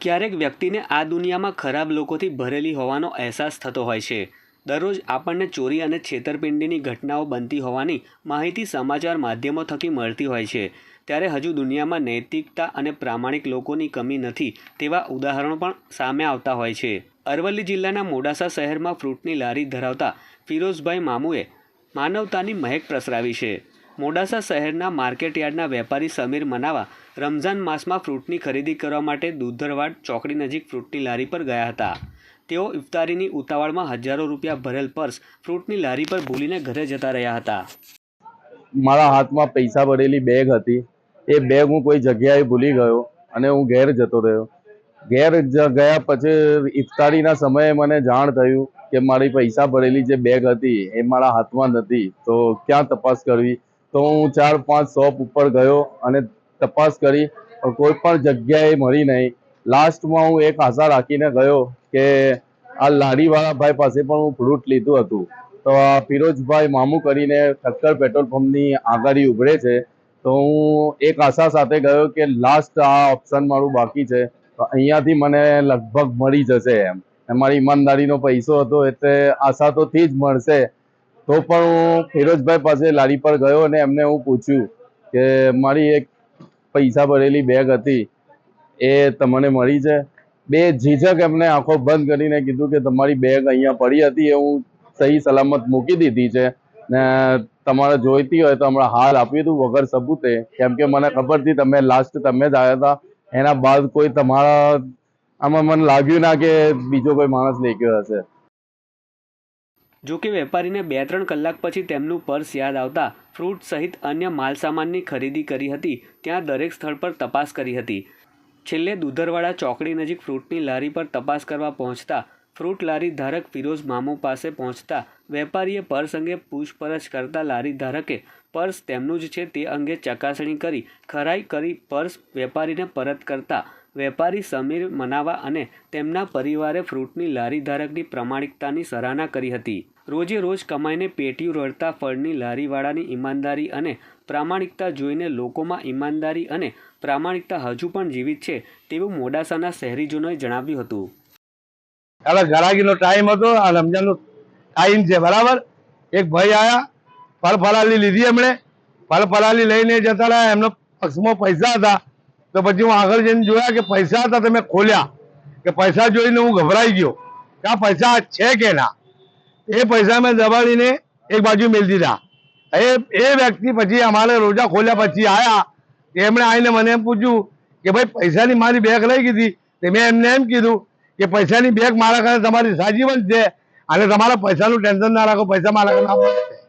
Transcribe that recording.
ક્યારેક વ્યક્તિને આ દુનિયામાં ખરાબ લોકોથી ભરેલી હોવાનો અહેસાસ થતો હોય છે. દરરોજ આપણને ચોરી અને છેતરપિંડીની ઘટનાઓ બનતી હોવાની માહિતી સમાચાર માધ્યમો થકી મળતી હોય છે. ત્યારે હજુ દુનિયામાં નૈતિકતા અને પ્રામાણિક લોકોની કમી નથી તેવા ઉદાહરણો પણ સામે આવતા હોય છે. અરવલ્લી જિલ્લાના મોડાસા શહેરમાં ફ્રૂટની લારી ધરાવતા ફિરોઝભાઈ મામુએ માનવતાની મહેક પ્રસરાવી છે. મોડાસા શહેરના માર્કેટયાર્ડના વેપારી સમીર મનાવા રમઝાન માસમાં ફ્રૂટની ખરીદી કરવા માટે દૂધરવાડ ચોકડી નજીક ફ્રૂટની લારી પર ગયા હતા. તેઓ ઇફતારીની ઉતાવળમાં હજારો રૂપિયા ભરેલ પર્સ ફ્રૂટની લારી પર ભૂલીને ઘરે જતા રહ્યા હતા. મારા હાથમાં પૈસા ભરેલી બેગ હતી. એ બેગ હું કોઈ જગ્યાએ ભૂલી ગયો અને હું ઘેર જતો રહ્યો. ઘેર ગયા પછી ઇફતારીના સમયે મને જાણ થયું કે મારી પૈસા ભરેલી જે બેગ હતી એ મારા હાથમાં નથી. તો ક્યાં તપાસ કરવી? તો હું ચાર, પાંચ શોપ ઉપર ગયો અને તપાસ કરી કોઈ પણ જગ્યાએ મળી નહીં. લાસ્ટમાં હું એક આશા રાખીને ગયો કે આ લાડીવાળાભાઈ પાસે પણ હું ફ્રૂટ લીધું હતું. તો આ ફિરોજભાઈ મામુ કરીને ઠક્કર પેટ્રોલ પંપની આગળ ઉભરે છે. તો હું એક આશા સાથે ગયો કે લાસ્ટ આ ઓપ્શન મારું બાકી છે. તો અહીંયાથી મને લગભગ મળી જશે એમ. મારી ઈમાનદારીનો પૈસો હતો એટલે આશા તો થી જ મળશે. તો પણ હું ફિરોજભાઈ પાસે લારી પર ગયો અને એમને હું પૂછ્યું કે મારી એક પૈસા ભરેલી બેગ હતી, એ તમને મળી છે? બે ઝીઝક એમને આંખો બંધ કરીને કીધું કે તમારી બેગ અહીંયા પડી હતી, એ હું સહી સલામત મૂકી દીધી છે. ને તમારે જોઈતી હોય તો હમણાં હાલ આપી દઉં વગર સબૂતે. કેમ કે મને ખબર હતી તમે લાસ્ટ તમે જ આવ્યા હતા. એના બાદ કોઈ તમારા, આમાં મને લાગ્યું ના કે બીજો કોઈ માણસ લઈ ગયો હશે. જો કે વેપારીને બે ત્રણ કલાક પછી તેમનું પર્સ યાદ આવતા ફ્રૂટ સહિત અન્ય માલસામાનની ખરીદી કરી હતી, ત્યાં દરેક સ્થળ પર તપાસ કરી હતી. છેલ્લે દુધરવાડા ચોકડી નજીક ફ્રૂટની લારી પર તપાસ કરવા પહોંચતા ફ્રૂટ લારી ધારક ફિરોઝ મામુ પાસે પહોંચતા વેપારીએ પર્સ અંગે પૂછપરછ કરતા લારી ધારકે પર્સ તેમનું જ છે તે અંગે ચકાસણી કરી ખરાઈ કરી પર્સ વેપારીને પરત કરતા વેપારી સમીર મનાવા અને તેમના પરિવારે ફ્રૂટની લારી ધારકની પ્રમાણિકતાની સરાહના કરી હતી. રોજે રોજ કમાઈને પેટીયું રડતા ફળની લારીવાળાની ઈમાનદારી અને પ્રામાણિકતા જોઈને લોકોમાં ઈમાનદારી અને પ્રામાણિકતા હજુ પણ જીવિત છે તેવું મોડાસાના શહેરીજનોએ જણાવ્યું હતું. હવે ગરાગીનો ટાઈમ હતો આ રમજાનનો ટાઈમ છે, બરાબર? એક ભાઈ આવ્યા ફળ ફલાલી લીધી એમણે. ફળફળાલી લઈને જતા રહ્યા, એમનો પક્ષમાં પૈસા હતા. તો પછી હું આગળ જઈને જોયા કે પૈસા હતા તમે ખોલ્યા. કે પૈસા જોઈને હું ગભરાઈ ગયો. કે આ પૈસા છે કે ના? એ પૈસા મેં દબાડીને એક બાજુ મેળ દીધા એ એ વ્યક્તિ પછી અમારે રોજા ખોલ્યા પછી આવ્યા એમણે આવીને મને એમ પૂછ્યું કે ભાઈ, પૈસાની મારી બેગ લઈ ગઈ તે મેં એમને એમ કીધું કે પૈસાની બેગ મારા ઘરે તમારી સાજીવન છે. અને તમારા પૈસાનું ટેન્શન ના રાખો, પૈસા મારા ના પડે.